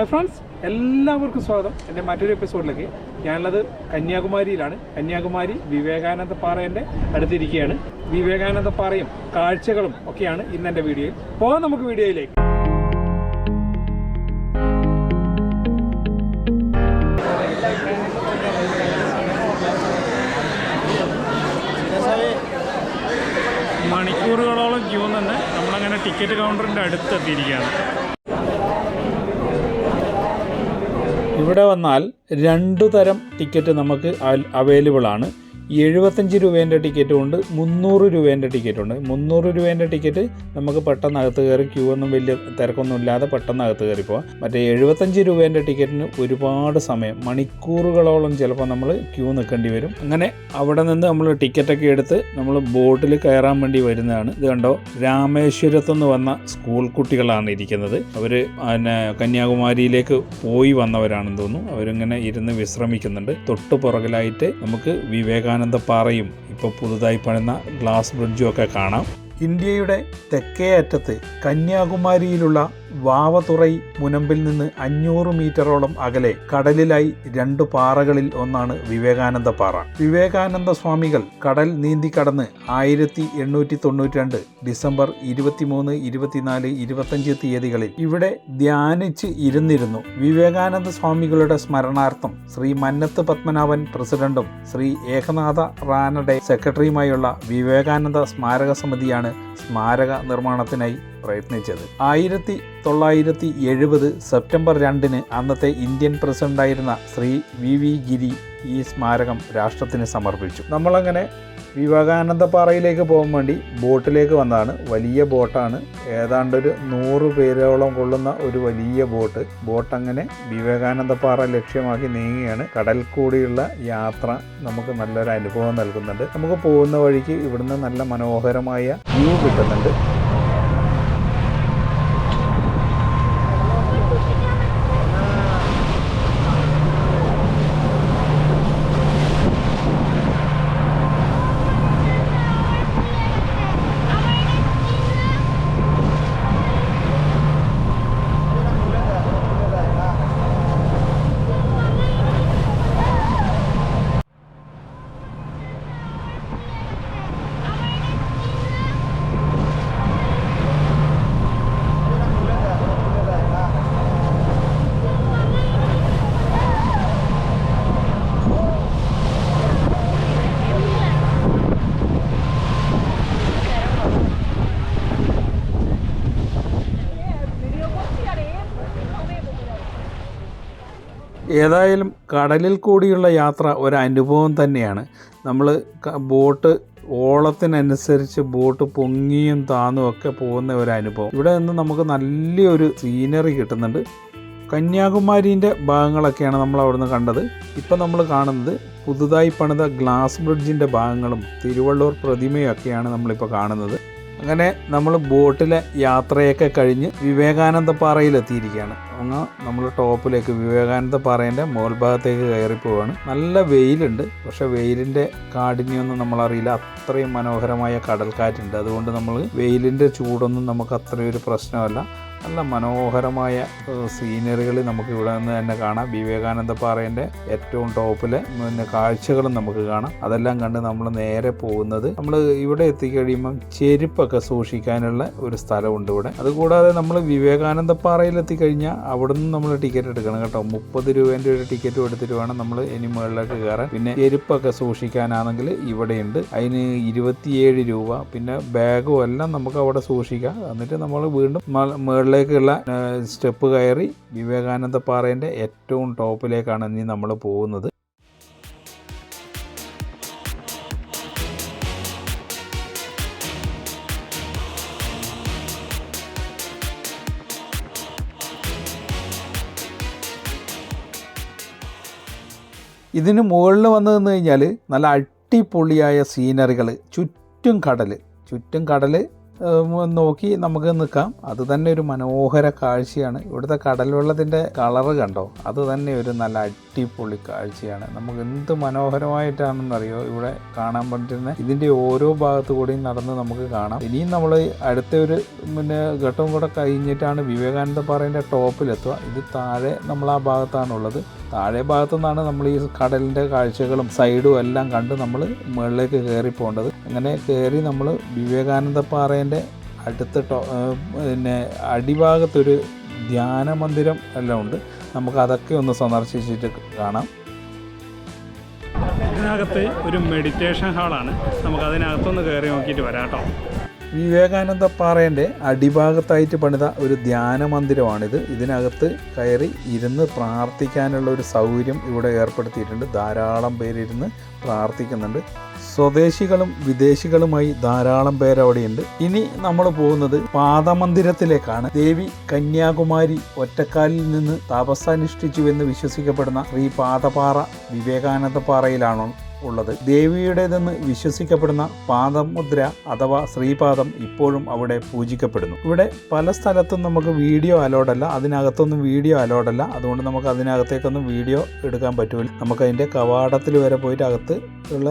Hi friends എല്ലാവർക്കും സ്വാഗതം. എന്റെ മറ്റൊരു എപ്പിസോഡിലേക്ക് ഞാനുള്ളത് കന്യാകുമാരിയിലാണ്. കന്യാകുമാരി വിവേകാനന്ദ പാറയുടെ അടുത്തിരിക്കുകയാണ്. വിവേകാനന്ദ പാറയും കാഴ്ചകളും ഒക്കെയാണ് ഇന്ന് എന്റെ വീഡിയോയിൽ. പോകാം നമുക്ക് വീഡിയോയിലേക്ക്. മണിക്കൂറുകളോളം ക്യൂ നിന്ന് നമ്മളങ്ങനെ ടിക്കറ്റ് കൗണ്ടറിന്റെ അടുത്തെത്തിയിരിക്കുകയാണ്. ഇവിടെ വന്നാൽ രണ്ടു തരം ടിക്കറ്റ് നമുക്ക് അവൈലബിൾ ആണ്. എഴുപത്തഞ്ച് രൂപേന്റെ ടിക്കറ്റും ഉണ്ട് മുന്നൂറ് രൂപേന്റെ ടിക്കറ്റും ഉണ്ട്. മുന്നൂറ് രൂപേന്റെ ടിക്കറ്റ് നമുക്ക് പെട്ടെന്ന് അകത്ത് കയറി ക്യൂ ഒന്നും വലിയ തിരക്കൊന്നും ഇല്ലാതെ പെട്ടെന്ന് അകത്ത് കയറി പോവാം. മറ്റേ എഴുപത്തഞ്ച് രൂപേന്റെ ടിക്കറ്റിന് ഒരുപാട് സമയം മണിക്കൂറുകളോളം ചിലപ്പോൾ നമ്മൾ ക്യൂ നിൽക്കേണ്ടി വരും. അങ്ങനെ അവിടെ നിന്ന് നമ്മൾ ടിക്കറ്റൊക്കെ എടുത്ത് നമ്മൾ ബോട്ടിൽ കയറാൻ വേണ്ടി വരുന്നതാണ്. ഇത് കണ്ടോ? രാമേശ്വരത്തുനിന്ന് വന്ന സ്കൂൾ കുട്ടികളാണ് ഇരിക്കുന്നത്. അവർ പിന്നെ കന്യാകുമാരിയിലേക്ക് പോയി വന്നവരാണെന്ന് തോന്നുന്നു. അവരിങ്ങനെ ഇരുന്ന് വിശ്രമിക്കുന്നുണ്ട്. തൊട്ട് പുറകിലായിട്ട് നമുക്ക് വിവേകാനന്ദ പാറയും ഇപ്പോൾ പുതുതായി പണിന്ന ഗ്ലാസ് ബ്രിഡ്ജും ഒക്കെ കാണാം. ഇന്ത്യയുടെ തെക്കേ അറ്റത്ത് കന്യാകുമാരിയിലുള്ള വാവതുറൈ മുനമ്പിൽ നിന്ന് അഞ്ഞൂറ് മീറ്ററോളം അകലെ കടലിലായി രണ്ട് പാറകളിൽ ഒന്നാണ് വിവേകാനന്ദ പാറ വിവേകാനന്ദ സ്വാമികൾ കടൽ നീന്തി കടന്ന് ആയിരത്തി എണ്ണൂറ്റി തൊണ്ണൂറ്റി രണ്ട് ഡിസംബർ ഇരുപത്തിമൂന്ന് ഇരുപത്തിനാല് ഇരുപത്തഞ്ച് തീയതികളിൽ ഇവിടെ ധ്യാനിച്ച് ഇരുന്നിരുന്നു. വിവേകാനന്ദ സ്വാമികളുടെ സ്മരണാർത്ഥം ശ്രീ മന്നത്ത് പത്മനാഭൻ പ്രസിഡന്റും ശ്രീ ഏകനാഥ റാനഡെ സെക്രട്ടറിയുമായുള്ള വിവേകാനന്ദ സ്മാരക സമിതിയാണ് സ്മാരക നിർമ്മാണത്തിനായി പ്രയത്നിച്ചത്. ആയിരത്തി തൊള്ളായിരത്തി എഴുപത് സെപ്റ്റംബർ രണ്ടിന് അന്നത്തെ ഇന്ത്യൻ പ്രസിഡന്റായിരുന്ന ശ്രീ വി വി ഗിരി ഈ സ്മാരകം രാഷ്ട്രത്തിന് സമർപ്പിച്ചു. നമ്മളങ്ങനെ വിവേകാനന്ദ പാറയിലേക്ക് പോകാൻ വേണ്ടി ബോട്ടിലേക്ക് വന്നതാണ്. വലിയ ബോട്ടാണ്. ഏതാണ്ടൊരു നൂറ് പേരോളം കൊള്ളുന്ന ഒരു വലിയ ബോട്ട്. ബോട്ട് അങ്ങനെ വിവേകാനന്ദ പാറ ലക്ഷ്യമാക്കി നീങ്ങുകയാണ്. കടൽ കൂടിയുള്ള യാത്ര നമുക്ക് നല്ലൊരു അനുഭവം നൽകുന്നുണ്ട്. നമുക്ക് പോകുന്ന വഴിക്ക് ഇവിടുന്ന് നല്ല മനോഹരമായ വ്യൂ കിട്ടുന്നുണ്ട്. ഏതായാലും കടലിൽ കൂടിയുള്ള യാത്ര ഒരു അനുഭവം തന്നെയാണ്. നമ്മൾ ബോട്ട് ഓളത്തിനനുസരിച്ച് ബോട്ട് പൊങ്ങിയും താന്നും ഒക്കെ പോകുന്ന ഒരു അനുഭവം. ഇവിടെ നിന്ന് നമുക്ക് നല്ലൊരു സീനറി കിട്ടുന്നുണ്ട്. കന്യാകുമാരീന്റെ ഭാഗങ്ങളൊക്കെയാണ് നമ്മൾ അവിടുന്ന് കണ്ടത്. ഇപ്പം നമ്മൾ കാണുന്നത് പുതുതായി പണിത ഗ്ലാസ് ബ്രിഡ്ജിന്റെ ഭാഗങ്ങളും തിരുവള്ളൂർ പ്രതിമയൊക്കെയാണ് നമ്മളിപ്പോൾ കാണുന്നത്. അങ്ങനെ നമ്മൾ ബോട്ടിലെ യാത്രയൊക്കെ കഴിഞ്ഞ് വിവേകാനന്ദ പാറയിലെത്തിയിരിക്കുകയാണ് അങ്ങ് നമ്മൾ ടോപ്പിലേക്ക് വിവേകാനന്ദ പാറേന്റെ മുകൾഭാഗത്തേക്ക് കയറി പോവാണ് നല്ല വെയിലുണ്ട്. പക്ഷെ വെയിലിന്റെ കാഠിന്യമൊന്നും നമ്മളറിയില്ല. അത്രയും മനോഹരമായ കടൽക്കാറ്റുണ്ട്. അതുകൊണ്ട് നമ്മൾ വെയിലിന്റെ ചൂടൊന്നും നമുക്ക് അത്രയും ഒരു പ്രശ്നമല്ല. നല്ല മനോഹരമായ സീനറികൾ നമുക്ക് ഇവിടെ നിന്ന് തന്നെ കാണാം. വിവേകാനന്ദ പാറേന്റെ ഏറ്റവും ടോപ്പിലെ പിന്നെ കാഴ്ചകളും നമുക്ക് കാണാം. അതെല്ലാം കണ്ട് നമ്മൾ നേരെ പോകുന്നത് നമ്മൾ ഇവിടെ എത്തിക്കഴിയുമ്പം ചെരുപ്പൊക്കെ സൂക്ഷിക്കാനുള്ള ഒരു സ്ഥലമുണ്ട് ഇവിടെ. അതുകൂടാതെ നമ്മൾ വിവേകാനന്ദ പാറയിൽ എത്തിക്കഴിഞ്ഞാൽ അവിടെ നിന്ന് നമ്മൾ ടിക്കറ്റ് എടുക്കണം കേട്ടോ. മുപ്പത് രൂപേന്റെ ഒരു ടിക്കറ്റ് എടുത്തിട്ട് വേണം നമ്മൾ ഇനി മുകളിലേക്ക് കയറാൻ. പിന്നെ ചെരുപ്പൊക്കെ സൂക്ഷിക്കാനാണെങ്കിൽ ഇവിടെയുണ്ട്. അതിന് ഇരുപത്തിയേഴ് രൂപ. പിന്നെ ബാഗും എല്ലാം നമുക്ക് അവിടെ സൂക്ഷിക്കാം. എന്നിട്ട് നമ്മൾ വീണ്ടും മുകളിലേക്കുള്ള സ്റ്റെപ്പ് കയറി വിവേകാനന്ദ പാറേന്റെ ഏറ്റവും ടോപ്പിലേക്കാണ് ഇനി നമ്മൾ പോകുന്നത്. ഇതിന് മുകളിൽ വന്നു നിന്ന് കഴിഞ്ഞാൽ നല്ല അടിപൊളിയായ സീനറികൾ ചുറ്റും കടൽ ചുറ്റും കടൽ നോക്കി നമുക്ക് നിൽക്കാം. അത് തന്നെ ഒരു മനോഹര കാഴ്ചയാണ്. ഇവിടുത്തെ കടൽ വെള്ളത്തിന്റെ കളറ് കണ്ടോ? അത് തന്നെ ഒരു നല്ല അടിപൊളി കാഴ്ചയാണ്. നമുക്ക് എന്ത് മനോഹരമായിട്ടാണെന്നറിയോ ഇവിടെ കാണാൻ പറ്റുന്ന ഇതിന്റെ ഓരോ ഭാഗത്തു കൂടിയും നടന്ന് നമുക്ക് കാണാം. ഇനിയും നമ്മൾ അടുത്ത ഒരു പിന്നെ ഘട്ടം കൂടെ കഴിഞ്ഞിട്ടാണ് വിവേകാനന്ദ പാറേന്റെ ടോപ്പിലെത്തുക. ഇത് താഴെ നമ്മൾ ആ ഭാഗത്താണുള്ളത്. താഴെ ഭാഗത്തു നിന്നാണ് നമ്മൾ ഈ കടലിന്റെ കാഴ്ചകളും സൈഡും എല്ലാം കണ്ട് നമ്മൾ മുകളിലേക്ക് കയറി പോകേണ്ടത് അങ്ങനെ കയറി നമ്മൾ വിവേകാനന്ദ പാറേന്റെ അടുത്ത ടോ പിന്നെ അടിഭാഗത്തൊരു ധ്യാന മന്ദിരം എല്ലാം ഉണ്ട്. നമുക്ക് അതൊക്കെ ഒന്ന് സന്ദർശിച്ചിട്ട് കാണാം. ഇതിനകത്ത് ഒരു മെഡിറ്റേഷൻ ഹാളാണ് നമുക്ക് അതിനകത്തൊന്ന് കയറി നോക്കിയിട്ട് വരാം കേട്ടോ. വിവേകാനന്ദ പാറേന്റെ അടിഭാഗത്തായിട്ട് പണിത ഒരു ധ്യാന മന്ദിരമാണിത് ഇതിനകത്ത് കയറി ഇരുന്ന് പ്രാർത്ഥിക്കാനുള്ള ഒരു സൗകര്യം ഇവിടെ ഏർപ്പെടുത്തിയിട്ടുണ്ട്. ധാരാളം പേരിരുന്ന് പ്രാർത്ഥിക്കുന്നുണ്ട്. സ്വദേശികളും വിദേശികളുമായി ധാരാളം പേര് അവിടെയുണ്ട്. ഇനി നമ്മൾ പോകുന്നത് പാദമന്ദിരത്തിലേക്കാണ്. ദേവി കന്യാകുമാരി ഒറ്റക്കാലിൽ നിന്ന് തപസ്സനുഷ്ഠിച്ചുവെന്ന് വിശ്വസിക്കപ്പെടുന്ന ശ്രീ പാദപാറ വിവേകാനന്ദ പാറയിലാണോ ഉള്ളത്. ദേവിയുടേതെന്ന് വിശ്വസിക്കപ്പെടുന്ന പാദമുദ്ര അഥവാ ശ്രീപാദം ഇപ്പോഴും അവിടെ പൂജിക്കപ്പെടുന്നു. ഇവിടെ പല സ്ഥലത്തും നമുക്ക് വീഡിയോ അലോഡല്ല അതിനകത്തൊന്നും വീഡിയോ അലോഡല്ല അതുകൊണ്ട് നമുക്ക് അതിനകത്തേക്കൊന്നും വീഡിയോ എടുക്കാൻ പറ്റൂല. നമുക്ക് അതിന്റെ കവാടത്തിൽ വരെ പോയിട്ട് അകത്ത് ഉള്ള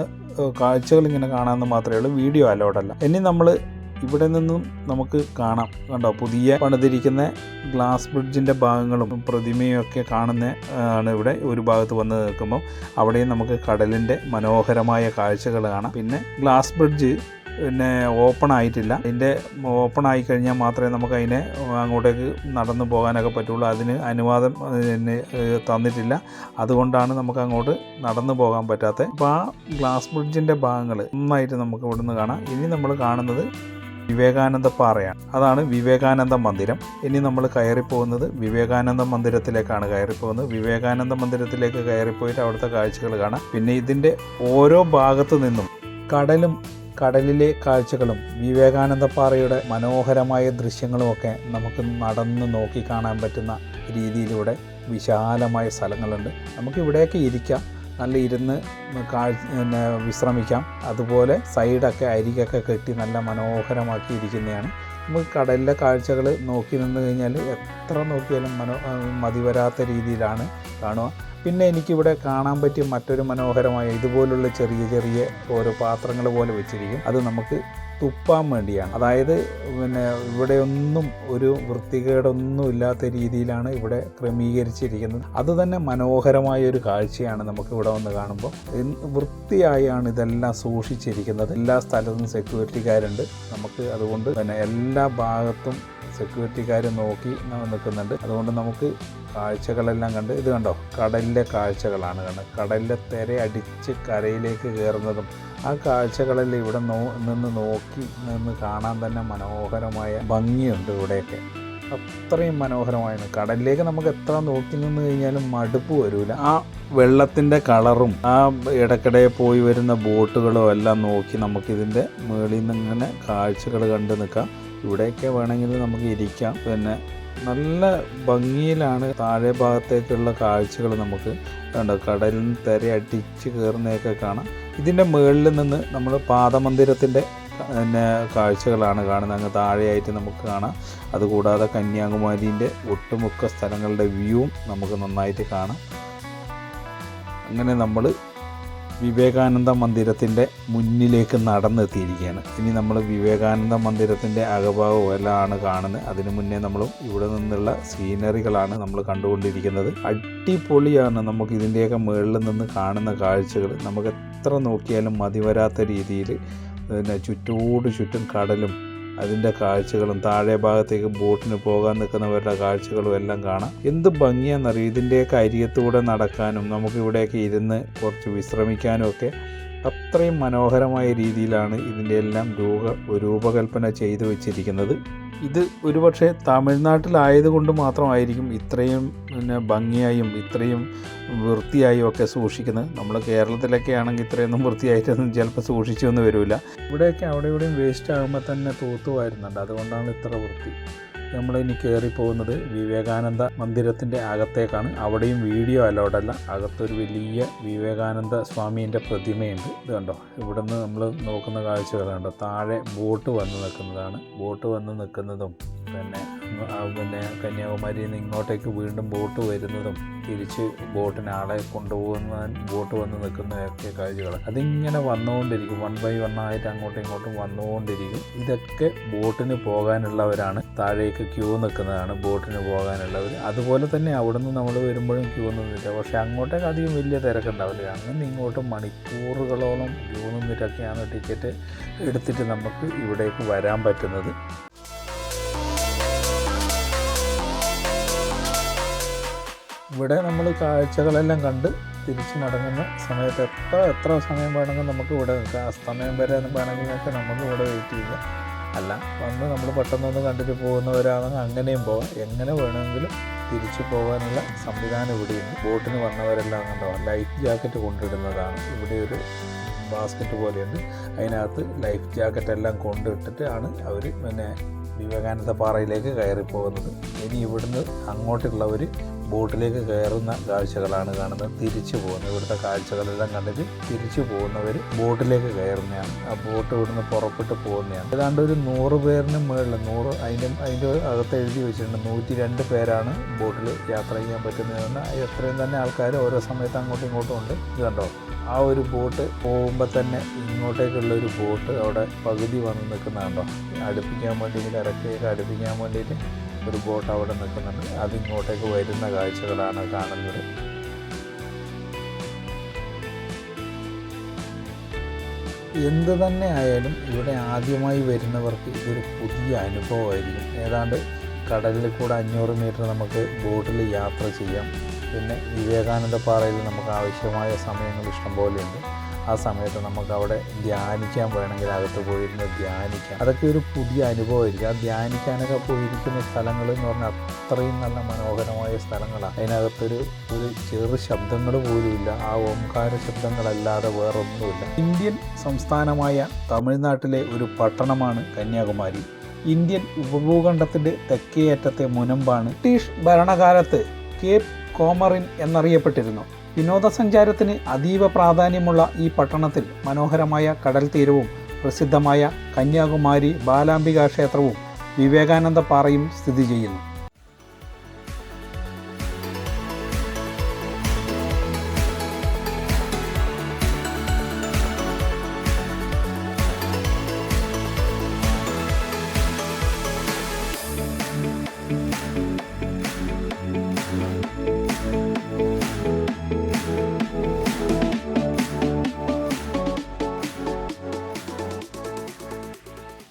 കാഴ്ചകൾ ഇങ്ങനെ കാണാമെന്ന് മാത്രമേ ഉള്ളൂ. വീഡിയോ അലോഡല്ല ഇനി നമ്മൾ ഇവിടെ നിന്നും നമുക്ക് കാണാം. കണ്ടോ? പുതിയ പണിതിരിക്കുന്ന ഗ്ലാസ് ബ്രിഡ്ജിന്റെ ഭാഗങ്ങളും പ്രതിമയും ഒക്കെ കാണുന്ന ആണ് ഇവിടെ ഒരു ഭാഗത്ത് വന്ന് നിൽക്കുമ്പോൾ അവിടെയും നമുക്ക് കടലിന്റെ മനോഹരമായ കാഴ്ചകൾ കാണാം. പിന്നെ ഗ്ലാസ് ബ്രിഡ്ജ് പിന്നെ ഓപ്പൺ ആയിട്ടില്ല. അതിന്റെ ഓപ്പൺ ആയി കഴിഞ്ഞാൽ മാത്രമേ നമുക്ക് അതിനെ അങ്ങോട്ടേക്ക് നടന്നു പോകാനൊക്കെ പറ്റുള്ളൂ. അതിന് അനുവാദം തന്നിട്ടില്ല. അതുകൊണ്ടാണ് നമുക്ക് അങ്ങോട്ട് നടന്നു പോകാൻ പറ്റാത്തത്. അപ്പോൾ ആ ഗ്ലാസ് ബ്രിഡ്ജിന്റെ ഭാഗങ്ങൾ നന്നായിട്ട് നമുക്ക് ഇവിടുന്ന് കാണാം. ഇനി നമ്മൾ കാണുന്നത് വിവേകാനന്ദ പാറയാണ്. അതാണ് വിവേകാനന്ദ മന്ദിരം. ഇനി നമ്മൾ കയറിപ്പോകുന്നത് വിവേകാനന്ദ മന്ദിരത്തിലേക്കാണ് കയറിപ്പോകുന്നത്. വിവേകാനന്ദ മന്ദിരത്തിലേക്ക് കയറിപ്പോയിട്ട് അവിടുത്തെ കാഴ്ചകൾ കാണാം. പിന്നെ ഇതിന്റെ ഓരോ ഭാഗത്തു നിന്നും കടലും കടലിലെ കാഴ്ചകളും വിവേകാനന്ദ പാറയുടെ മനോഹരമായ ദൃശ്യങ്ങളുമൊക്കെ നമുക്ക് നടന്ന് നോക്കി കാണാൻ പറ്റുന്ന രീതിയിലൂടെ വിശാലമായ സ്ഥലങ്ങളുണ്ട്. നമുക്ക് ഇവിടെയൊക്കെ ഇരിക്കാം. നല്ല ഇരുന്ന് കാഴ്ച പിന്നെ വിശ്രമിക്കാം. അതുപോലെ സൈഡൊക്കെ അരികൊക്കെ കെട്ടി നല്ല മനോഹരമാക്കി ഇരിക്കുന്നതാണ് നമുക്ക് കടലിലെ കാഴ്ചകൾ നോക്കി നിന്ന് കഴിഞ്ഞാൽ എത്ര നോക്കിയാലും മനോ മതിവരാത്ത രീതിയിലാണ് കാണുക. പിന്നെ എനിക്കിവിടെ കാണാൻ പറ്റിയ മറ്റൊരു മനോഹരമായ ഇതുപോലുള്ള ചെറിയ ചെറിയ ഓരോ പാത്രങ്ങൾ പോലെ വെച്ചിരിക്കും. അത് നമുക്ക് തുപ്പാൻ വേണ്ടിയാണ്. അതായത് പിന്നെ ഇവിടെയൊന്നും ഒരു വൃത്തികേടൊന്നും ഇല്ലാത്ത രീതിയിലാണ് ഇവിടെ ക്രമീകരിച്ചിരിക്കുന്നത്. അത് തന്നെ മനോഹരമായ ഒരു കാഴ്ചയാണ് നമുക്ക് ഇവിടെ വന്ന് കാണുമ്പോൾ. വൃത്തിയായാണ് ഇതെല്ലാം സൂക്ഷിച്ചിരിക്കുന്നത്. എല്ലാ സ്ഥലത്തും സെക്യൂരിറ്റിക്കാരുണ്ട് നമുക്ക് അതുകൊണ്ട് പിന്നെ എല്ലാ ഭാഗത്തും സെക്യൂരിറ്റിക്കാർ നോക്കി നിൽക്കുന്നുണ്ട്. അതുകൊണ്ട് നമുക്ക് കാഴ്ചകളെല്ലാം കണ്ട് ഇത് കണ്ടോ? കടലിലെ കാഴ്ചകളാണ് കണ്ടത്. കടലിലെ തിര അടിച്ച് കരയിലേക്ക് കയറുന്നതും ആ കാഴ്ചകളെല്ലാം ഇവിടെ നോ നിന്ന് നോക്കി നിന്ന് കാണാൻ തന്നെ മനോഹരമായ ഭംഗിയുണ്ട് ഇവിടെയൊക്കെ. അത്രയും മനോഹരമായിരുന്നു. കടലിലേക്ക് നമുക്ക് എത്ര നോക്കി നിന്ന് കഴിഞ്ഞാലും മടുപ്പ് വരില്ല ആ വെള്ളത്തിന്റെ കളറും ആ ഇടയ്ക്കിടെ പോയി വരുന്ന ബോട്ടുകളും എല്ലാം നോക്കി നമുക്കിതിന്റെ മുകളിൽ നിന്ന് ഇങ്ങനെ കാഴ്ചകൾ കണ്ട് നിൽക്കാം. ഇവിടെയൊക്കെ വേണമെങ്കിൽ നമുക്ക് ഇരിക്കാം. പിന്നെ നല്ല ഭംഗിയിലാണ് താഴെ ഭാഗത്തേക്കുള്ള കാഴ്ചകൾ നമുക്ക് കണ്ടോ. കടലിൽ നിന്ന് തിര അടിച്ച് കയറുന്നതൊക്കെ കാണാം. ഇതിന്റെ മുകളിൽ നിന്ന് നമ്മൾ പാദമന്ദിരത്തിന്റെ പിന്നെ കാഴ്ചകളാണ് കാണുന്നത്. അങ്ങ് താഴെയായിട്ട് നമുക്ക് കാണാം. അതുകൂടാതെ കന്യാകുമാരീന്റെ ഒട്ടുമുക്ക സ്ഥലങ്ങളുടെ വ്യൂവും നമുക്ക് നന്നായിട്ട് കാണാം. അങ്ങനെ നമ്മൾ വിവേകാനന്ദ മന്ദിരത്തിന്റെ മുന്നിലേക്ക് നടന്നെത്തിയിരിക്കുകയാണ്. ഇനി നമ്മൾ വിവേകാനന്ദ മന്ദിരത്തിന്റെ എല്ലാമാണ് കാണുന്നത്. അതിനു മുന്നേ നമ്മൾ ഇവിടെ നിന്നുള്ള സീനറികളാണ് നമ്മൾ കണ്ടുകൊണ്ടിരിക്കുന്നത്. അടിപൊളിയാണ് നമുക്ക് ഇതിന്റെയൊക്കെ മുകളിൽ നിന്ന് കാണുന്ന കാഴ്ചകൾ. നമുക്ക് എത്ര നോക്കിയാലും മതിവരാത്ത രീതിയിൽ പിന്നെ ചുറ്റോട് ചുറ്റും കടലും അതിന്റെ കാഴ്ചകളും താഴെ ഭാഗത്തേക്ക് ബോട്ടിന് പോകാൻ നിൽക്കുന്നവരുടെ കാഴ്ചകളും എല്ലാം കാണാം. എന്ത് ഭംഗിയാണെന്നറിയാം ഇതിന്റെയൊക്കെ അരിയത്തൂടെ നടക്കാനും നമുക്ക് ഇവിടെയൊക്കെ ഇരുന്ന് കുറച്ച് വിശ്രമിക്കാനും ഒക്കെ അത്രയും മനോഹരമായ രീതിയിലാണ് ഇതിന്റെ എല്ലാം രൂപ രൂപകൽപ്പന ചെയ്തു വെച്ചിരിക്കുന്നത്. ഇത് ഒരുപക്ഷെ തമിഴ്നാട്ടിലായതുകൊണ്ട് മാത്രമായിരിക്കും ഇത്രയും പിന്നെ ഭംഗിയായും ഇത്രയും വൃത്തിയായും ഒക്കെ സൂക്ഷിക്കുന്നത്. നമ്മൾ കേരളത്തിലൊക്കെ ആണെങ്കിൽ ഇത്രയൊന്നും വൃത്തിയായിട്ടൊന്നും ചിലപ്പോൾ സൂക്ഷിച്ചൊന്നും വരില്ല ഇവിടെയൊക്കെ അവിടെ ഇവിടെയും വേസ്റ്റ് ആകുമ്പോൾ തന്നെ തൂത്തു വരുന്നുണ്ട്. അതുകൊണ്ടാണ് ഇത്ര വൃത്തി. നമ്മൾ ഇനി കയറി പോകുന്നത് വിവേകാനന്ദ മന്ദിരത്തിന്റെ അകത്തേക്കാണ്. അവിടെയും വീഡിയോ അലോഡല്ല. അകത്തൊരു വലിയ വിവേകാനന്ദ സ്വാമീന്റെ പ്രതിമയുണ്ട്. ഇത് കണ്ടോ? ഇവിടുന്ന് നമ്മൾ നോക്കുന്ന കാഴ്ചകൾ കണ്ടോ? താഴെ ബോട്ട് വന്ന് നിൽക്കുന്നതാണ്. ബോട്ട് വന്ന് നിൽക്കുന്നതും പിന്നെ പിന്നെ കന്യാകുമാരിയിൽ നിന്ന് ഇങ്ങോട്ടേക്ക് വീണ്ടും ബോട്ട് വരുന്നതും തിരിച്ച് ബോട്ടിനാളെ കൊണ്ടുപോകുന്ന ബോട്ട് വന്ന് നിൽക്കുന്നതൊക്കെ കാഴ്ചകൾ അതിങ്ങനെ വന്നുകൊണ്ടിരിക്കും. വൺ ബൈ വൺ ആയിട്ട് അങ്ങോട്ടും ഇങ്ങോട്ടും വന്നുകൊണ്ടിരിക്കും. ഇതൊക്കെ ബോട്ടിന് പോകാനുള്ളവരാണ്. താഴേക്ക് ക്യൂ നിൽക്കുന്നതാണ് ബോട്ടിന് പോകാനുള്ളവർ അതുപോലെ തന്നെ അവിടുന്ന് നമ്മൾ വരുമ്പോഴും ക്യൂ നിന്നില്ല പക്ഷേ അങ്ങോട്ടേക്ക് അധികം വലിയ തിരക്കുണ്ടാവില്ല അങ്ങനെ ഇങ്ങോട്ട് മണിക്കൂറുകളോളം ക്യൂ നിന്നിട്ടൊക്കെയാണ് ടിക്കറ്റ് എടുത്തിട്ട് നമുക്ക് ഇവിടേക്ക് വരാൻ പറ്റുന്നത്. ഇവിടെ നമ്മൾ കാഴ്ചകളെല്ലാം കണ്ട് തിരിച്ച് മടങ്ങുന്ന സമയത്ത് എത്ര എത്ര സമയം വേണമെങ്കിൽ നമുക്ക് ഇവിടെ നിൽക്കാം. ആ സമയം വരെ വേണമെങ്കിലൊക്കെ നമുക്ക് ഇവിടെ വെയിറ്റ് ചെയ്യുക അല്ല വന്ന് നമ്മൾ പെട്ടെന്നൊന്ന് കണ്ടിട്ട് പോകുന്നവരാണെങ്കിൽ അങ്ങനെയും പോവാം. എങ്ങനെ വേണമെങ്കിലും തിരിച്ചു പോകാനുള്ള സംവിധാനം ഇവിടെയുണ്ട് ബോട്ടിന് വന്നവരെല്ലാം കണ്ടോ? ലൈഫ് ജാക്കറ്റ് കൊണ്ടിടുന്നതാണ്. ഇവിടെ ഒരു ബാസ്ക്കറ്റ് പോലെയുണ്ട്. അതിനകത്ത് ലൈഫ് ജാക്കറ്റ് എല്ലാം കൊണ്ടിട്ടിട്ട് ആണ് അവർ പിന്നെ വിവേകാനന്ദ പാറയിലേക്ക് കയറി പോകുന്നത് ഇനി ഇവിടുന്ന് അങ്ങോട്ടുള്ളവർ ബോട്ടിലേക്ക് കയറുന്ന കാഴ്ചകളാണ് കാണുന്നത്. തിരിച്ചു പോകുന്നത്. ഇവിടുത്തെ കാഴ്ചകളെല്ലാം കണ്ടിട്ട് തിരിച്ചു പോകുന്നവർ ബോട്ടിലേക്ക് കയറുന്നതാണ്. ആ ബോട്ട് ഇവിടുന്ന് പുറപ്പെട്ട് പോകുന്നതാണ്. ഏതാണ്ട് ഒരു നൂറ് പേരിന് മുകളിൽ നൂറ് അതിന്റെ അതിന്റെ അകത്ത് എഴുതി വെച്ചിട്ടുണ്ട്. നൂറ്റി രണ്ട് പേരാണ് ബോട്ടിൽ യാത്ര ചെയ്യാൻ പറ്റുന്നതെന്ന്. എത്രയും തന്നെ ആൾക്കാർ ഓരോ സമയത്ത് അങ്ങോട്ടും ഇങ്ങോട്ടും ഉണ്ട്. ഇത് കണ്ടോ? ആ ഒരു ബോട്ട് പോകുമ്പോൾ തന്നെ ഇങ്ങോട്ടേക്കുള്ള ഒരു ബോട്ട് അവിടെ പകുതി വന്ന് നിൽക്കുന്നുണ്ടോ? അടുപ്പിക്കാൻ വേണ്ടി ഇറക്കിയൊക്കെ അടുപ്പിക്കാൻ വേണ്ടിയിട്ട് ഒരു ബോട്ട് അവിടെ നിൽക്കുന്നുണ്ട്. അതിങ്ങോട്ടേക്ക് വരുന്ന കാഴ്ചകളാണ് കാണുന്നത്. എന്ത് തന്നെ ആയാലും ഇവിടെ ആദ്യമായി വരുന്നവർക്ക് ഇതൊരു പുതിയ അനുഭവമായിരിക്കും. ഏതാണ്ട് കടലിൽ കൂടെ അഞ്ഞൂറ് മീറ്റർ നമുക്ക് ബോട്ടിൽ യാത്ര ചെയ്യാം. പിന്നെ വിവേകാനന്ദ പാറയിൽ നമുക്ക് ആവശ്യമായ സമയങ്ങൾ ഇഷ്ടംപോലെയുണ്ട് ആ സമയത്ത് നമുക്ക് അവിടെ ധ്യാനിക്കാൻ വേണമെങ്കിൽ അകത്ത് പോയിരുന്ന് ധ്യാനിക്കാം. അതൊക്കെ ഒരു പുതിയ അനുഭവമായിരിക്കും. ആ ധ്യാനിക്കാനൊക്കെ പോയിരിക്കുന്ന സ്ഥലങ്ങൾ എന്ന് പറഞ്ഞാൽ അത്രയും നല്ല മനോഹരമായ സ്ഥലങ്ങളാണ്. അതിനകത്തൊരു ഒരു ചെറു ശബ്ദങ്ങൾ പോലുമില്ല ആ ഓംകാര ശബ്ദങ്ങളല്ലാതെ വേറൊന്നുമില്ല. ഇന്ത്യൻ സംസ്ഥാനമായ തമിഴ്നാട്ടിലെ ഒരു പട്ടണമാണ് കന്യാകുമാരി. ഇന്ത്യൻ ഉപഭൂഖണ്ഡത്തിന്റെ തെക്കേയറ്റത്തെ മുനമ്പാണ്. ബ്രിട്ടീഷ് ഭരണകാലത്ത് കേപ്പ് കോമറിൻ എന്നറിയപ്പെട്ടിരുന്നു. വിനോദസഞ്ചാരത്തിന് അതീവ പ്രാധാന്യമുള്ള ഈ പട്ടണത്തിൽ മനോഹരമായ കടൽ തീരവും പ്രസിദ്ധമായ കന്യാകുമാരി ബാലാംബിക ക്ഷേത്രവും വിവേകാനന്ദ പാറയും സ്ഥിതി ചെയ്യുന്നു.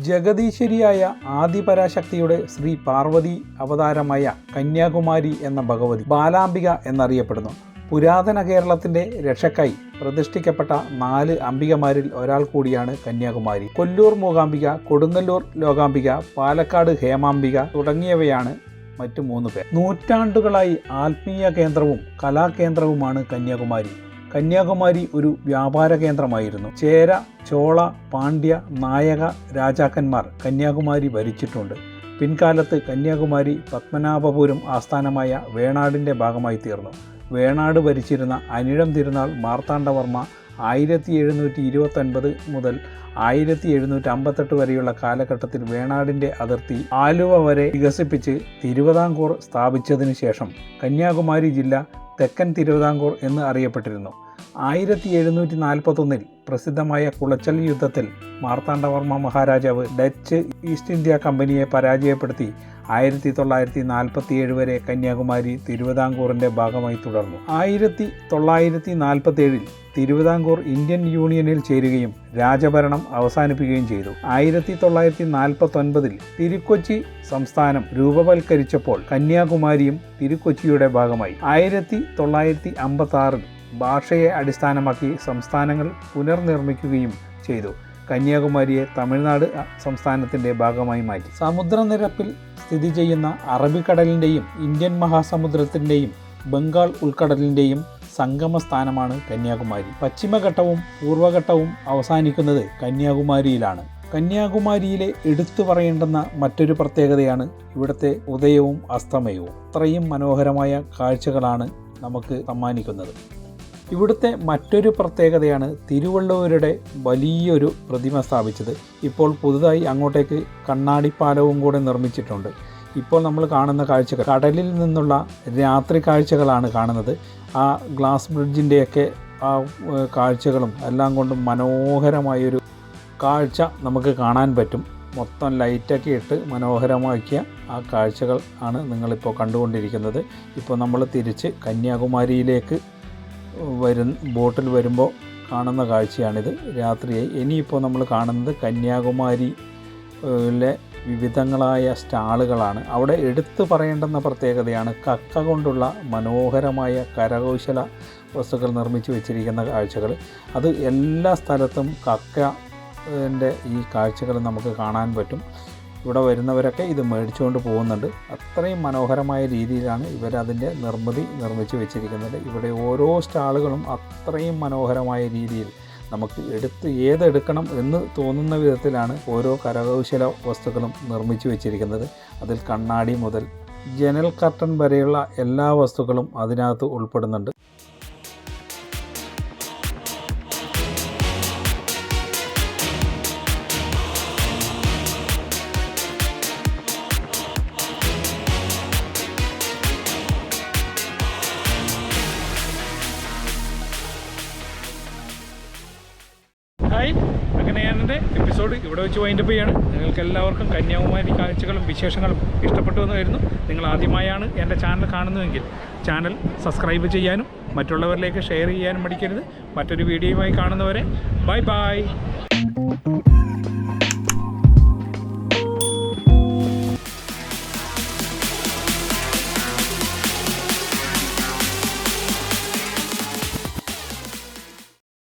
ജഗദീശ്വരിയായ ആദിപരാശക്തിയുടെ ശ്രീ പാർവതി അവതാരമായ കന്യാകുമാരി എന്ന ഭഗവതി ബാലാംബിക എന്നറിയപ്പെടുന്നു. പുരാതന കേരളത്തിന്റെ രക്ഷക്കായി പ്രതിഷ്ഠിക്കപ്പെട്ട നാല് അംബികമാരിൽ ഒരാൾ കൂടിയാണ് കന്യാകുമാരി. കൊല്ലൂർ മൂകാംബിക കൊടുങ്ങല്ലൂർ ലോകാംബിക പാലക്കാട് ഹേമാംബിക തുടങ്ങിയവയാണ് മറ്റു മൂന്ന് പേർ. നൂറ്റാണ്ടുകളായി ആത്മീയ കേന്ദ്രവും കലാകേന്ദ്രവുമാണ് കന്യാകുമാരി. കന്യാകുമാരി ഒരു വ്യാപാര കേന്ദ്രമായിരുന്നു. ചേര ചോള പാണ്ഡ്യ നായക രാജാക്കന്മാർ കന്യാകുമാരി ഭരിച്ചിട്ടുണ്ട്. പിൻകാലത്ത് കന്യാകുമാരി പത്മനാഭപുരം ആസ്ഥാനമായ വേണാടിന്റെ ഭാഗമായി തീർന്നു. വേണാട് ഭരിച്ചിരുന്ന അനിഴം തിരുനാൾ മാർത്താണ്ഡവർമ്മ ആയിരത്തി എഴുന്നൂറ്റി ഇരുപത്തൊൻപത് മുതൽ ആയിരത്തി എഴുന്നൂറ്റി അമ്പത്തെട്ട് വരെയുള്ള കാലഘട്ടത്തിൽ വേണാടിന്റെ അതിർത്തി ആലുവ വരെ വികസിപ്പിച്ച് തിരുവിതാംകൂർ സ്ഥാപിച്ചതിനു ശേഷം കന്യാകുമാരി ജില്ല തെക്കൻ തിരുവിതാംകൂർ എന്ന് അറിയപ്പെട്ടിരുന്നു. ആയിരത്തി എഴുന്നൂറ്റി നാൽപ്പത്തൊന്നിൽ പ്രസിദ്ധമായ കുളച്ചൽ യുദ്ധത്തിൽ മാർത്താണ്ഡവർമ്മ മഹാരാജാവ് ഡച്ച് ഈസ്റ്റ് ഇന്ത്യ കമ്പനിയെ പരാജയപ്പെടുത്തി ആയിരത്തി തൊള്ളായിരത്തി നാൽപ്പത്തി ഏഴ് വരെ കന്യാകുമാരി തിരുവിതാംകൂറിന്റെ ഭാഗമായി തുടർന്നു. ആയിരത്തി തൊള്ളായിരത്തി നാൽപ്പത്തി ഏഴിൽ തിരുവിതാംകൂർ ഇന്ത്യൻ യൂണിയനിൽ ചേരുകയും രാജഭരണം അവസാനിപ്പിക്കുകയും ചെയ്തു. ആയിരത്തി തൊള്ളായിരത്തി നാൽപ്പത്തി ഒൻപതിൽ തിരുക്കൊച്ചി സംസ്ഥാനം രൂപവൽക്കരിച്ചപ്പോൾ കന്യാകുമാരിയും തിരുക്കൊച്ചിയുടെ ഭാഗമായി. ആയിരത്തി തൊള്ളായിരത്തി അമ്പത്തി ആറിൽ ഭാഷയെ അടിസ്ഥാനമാക്കി സംസ്ഥാനങ്ങൾ പുനർനിർമ്മിക്കുകയും ചെയ്തു. കന്യാകുമാരിയെ തമിഴ്നാട് സംസ്ഥാനത്തിന്റെ ഭാഗമായി മാറ്റി. സമുദ്രനിരപ്പിൽ സ്ഥിതി ചെയ്യുന്ന അറബിക്കടലിന്റെയും ഇന്ത്യൻ മഹാസമുദ്രത്തിന്റെയും ബംഗാൾ ഉൾക്കടലിന്റെയും സംഗമ സ്ഥാനമാണ് കന്യാകുമാരി. പശ്ചിമഘട്ടവും പൂർവഘട്ടവും അവസാനിക്കുന്നത് കന്യാകുമാരിയിലാണ്. കന്യാകുമാരിയിലെ എടുത്തു പറയേണ്ടുന്ന മറ്റൊരു പ്രത്യേകതയാണ് ഇവിടുത്തെ ഉദയവും അസ്തമയവും. അത്രയും മനോഹരമായ കാഴ്ചകളാണ് നമുക്ക് സമ്മാനിക്കുന്നത്. ഇവിടുത്തെ മറ്റൊരു പ്രത്യേകതയാണ് തിരുവള്ളൂരുടെ വലിയൊരു പ്രതിമ സ്ഥാപിച്ചത്. ഇപ്പോൾ പുതുതായി അങ്ങോട്ടേക്ക് കണ്ണാടിപ്പാലവും കൂടെ നിർമ്മിച്ചിട്ടുണ്ട്. ഇപ്പോൾ നമ്മൾ കാണുന്ന കാഴ്ചകൾ കടലിൽ നിന്നുള്ള രാത്രി കാഴ്ചകളാണ് കാണുന്നത്. ആ ഗ്ലാസ് ബ്രിഡ്ജിന്റെയൊക്കെ ആ കാഴ്ചകളും എല്ലാം കൊണ്ടും മനോഹരമായൊരു കാഴ്ച നമുക്ക് കാണാൻ പറ്റും. മൊത്തം ലൈറ്റൊക്കെ ഇട്ട് മനോഹരമാക്കിയ ആ കാഴ്ചകൾ ആണ് നിങ്ങളിപ്പോൾ കണ്ടുകൊണ്ടിരിക്കുന്നത്. ഇപ്പോൾ നമ്മൾ തിരിച്ച് കന്യാകുമാരിയിലേക്ക് വരും ബോട്ടിൽ വരുമ്പോൾ കാണുന്ന കാഴ്ചയാണിത്. രാത്രിയായി. ഇനിയിപ്പോൾ നമ്മൾ കാണുന്നത് കന്യാകുമാരി വിവിധങ്ങളായ സ്റ്റാളുകളാണ്. അവിടെ എടുത്തു പറയേണ്ടുന്ന പ്രത്യേകതയാണ് കക്ക കൊണ്ടുള്ള മനോഹരമായ കരകൗശല വസ്തുക്കൾ നിർമ്മിച്ച് വെച്ചിരിക്കുന്ന കാഴ്ചകൾ അത് എല്ലാ സ്ഥലത്തും കക്ക ന്റെ ഈ കാഴ്ചകൾ നമുക്ക് കാണാൻ പറ്റും. ഇവിടെ വരുന്നവരൊക്കെ ഇത് മേടിച്ചുകൊണ്ട് പോകുന്നുണ്ട്. അത്രയും മനോഹരമായ രീതിയിലാണ് ഇവരതിന്റെ നിർമ്മിതി നിർമ്മിച്ച് വെച്ചിരിക്കുന്നത്. ഇവിടെ ഓരോ സ്റ്റാളുകളും അത്രയും മനോഹരമായ രീതിയിൽ നമുക്ക് എടുത്ത് ഏതെടുക്കണം എന്ന് തോന്നുന്ന വിധത്തിലാണ് ഓരോ കരകൗശല വസ്തുക്കളും നിർമ്മിച്ച് വെച്ചിരിക്കുന്നത്. അതിൽ കണ്ണാടി മുതൽ ജനൽ കർട്ടൻ വരെയുള്ള എല്ലാ വസ്തുക്കളും അതിനകത്ത് ഉൾപ്പെടുന്നുണ്ട്. ഹായ്. അങ്ങനെ ഞാൻ എന്റെ എപ്പിസോഡ് ഇവിടെ വെച്ച് വൈൻഡ് അപ്പ് ചെയ്യാണ്. നിങ്ങൾക്ക് എല്ലാവർക്കും കന്യാകുമാരി കാഴ്ചകളും വിശേഷങ്ങളും ഇഷ്ടപ്പെട്ടു എന്ന് നിങ്ങൾ ആദ്യമായാണ് എന്റെ ചാനൽ കാണുന്നതെങ്കിൽ ചാനൽ സബ്സ്ക്രൈബ് ചെയ്യാനും മറ്റുള്ളവരിലേക്ക് ഷെയർ ചെയ്യാനും മടിക്കരുത്. മറ്റൊരു വീഡിയോയുമായി കാണുന്നവരെ ബൈ ബൈ